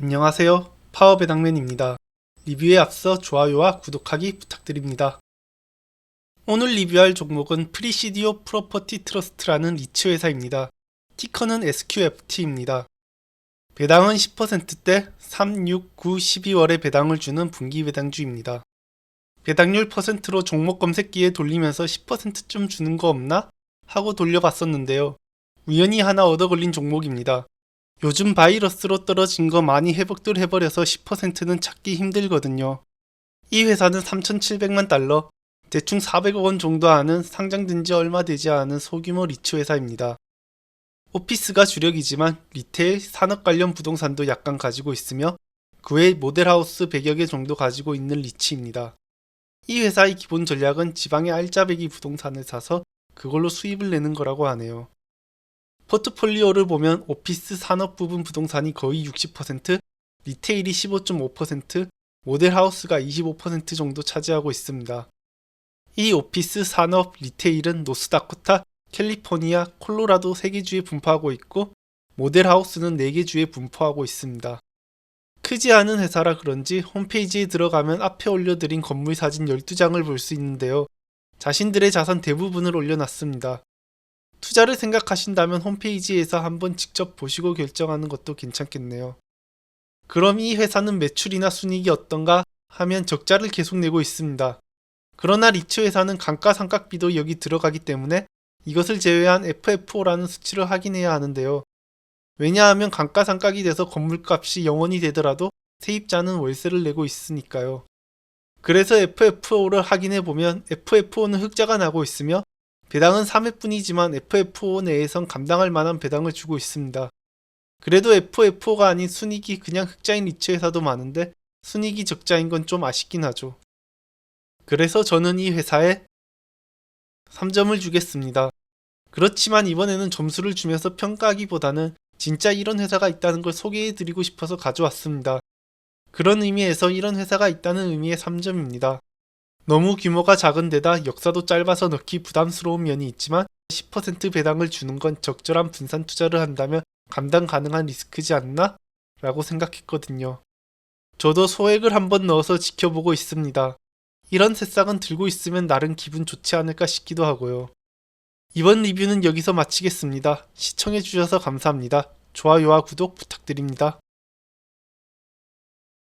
안녕하세요. 파워배당맨입니다. 리뷰에 앞서 좋아요와 구독하기 부탁드립니다. 오늘 리뷰할 종목은 프리시디오 프로퍼티 트러스트라는 리츠 회사입니다. 티커는 SQFT입니다. 배당은 10%대 3, 6, 9, 12월에 배당을 주는 분기 배당주입니다. 배당률 퍼센트로 종목 검색기에 돌리면서 10%좀 주는 거 없나? 하고 돌려봤었는데요. 우연히 하나 얻어 걸린 종목입니다. 요즘 바이러스로 떨어진 거 많이 회복들 해버려서 10%는 찾기 힘들거든요. 이 회사는 3,700만 달러, 대충 400억 원 정도 하는 상장된 지 얼마 되지 않은 소규모 리츠 회사입니다. 오피스가 주력이지만 리테일, 산업 관련 부동산도 약간 가지고 있으며 그 외 모델하우스 100여 개 정도 가지고 있는 리츠입니다. 이 회사의 기본 전략은 지방의 알짜배기 부동산을 사서 그걸로 수입을 내는 거라고 하네요. 포트폴리오를 보면 오피스 산업 부분 부동산이 거의 60%, 리테일이 15.5%, 모델하우스가 25% 정도 차지하고 있습니다. 이 오피스 산업 리테일은 노스다코타, 캘리포니아, 콜로라도 3개 주에 분포하고 있고 모델하우스는 4개 주에 분포하고 있습니다. 크지 않은 회사라 그런지 홈페이지에 들어가면 앞에 올려드린 건물 사진 12장을 볼 수 있는데요. 자신들의 자산 대부분을 올려놨습니다. 투자를 생각하신다면 홈페이지에서 한번 직접 보시고 결정하는 것도 괜찮겠네요. 그럼 이 회사는 매출이나 순이익이 어떤가 하면 적자를 계속 내고 있습니다. 그러나 리츠 회사는 감가상각비도 여기 들어가기 때문에 이것을 제외한 FFO라는 수치를 확인해야 하는데요. 왜냐하면 감가상각이 돼서 건물값이 0원이 되더라도 세입자는 월세를 내고 있으니까요. 그래서 FFO를 확인해 보면 FFO는 흑자가 나고 있으며 배당은 3회뿐이지만 FFO 내에선 감당할 만한 배당을 주고 있습니다. 그래도 FFO가 아닌 순이익이 그냥 흑자인 리츠 회사도 많은데 순이익이 적자인 건 좀 아쉽긴 하죠. 그래서 저는 이 회사에 3점을 주겠습니다. 그렇지만 이번에는 점수를 주면서 평가하기보다는 진짜 이런 회사가 있다는 걸 소개해 드리고 싶어서 가져왔습니다. 그런 의미에서 이런 회사가 있다는 의미의 3점입니다. 너무 규모가 작은 데다 역사도 짧아서 넣기 부담스러운 면이 있지만 10% 배당을 주는 건 적절한 분산 투자를 한다면 감당 가능한 리스크지 않나? 라고 생각했거든요. 저도 소액을 한번 넣어서 지켜보고 있습니다. 이런 새싹은 들고 있으면 나름 기분 좋지 않을까 싶기도 하고요. 이번 리뷰는 여기서 마치겠습니다. 시청해주셔서 감사합니다. 좋아요와 구독 부탁드립니다.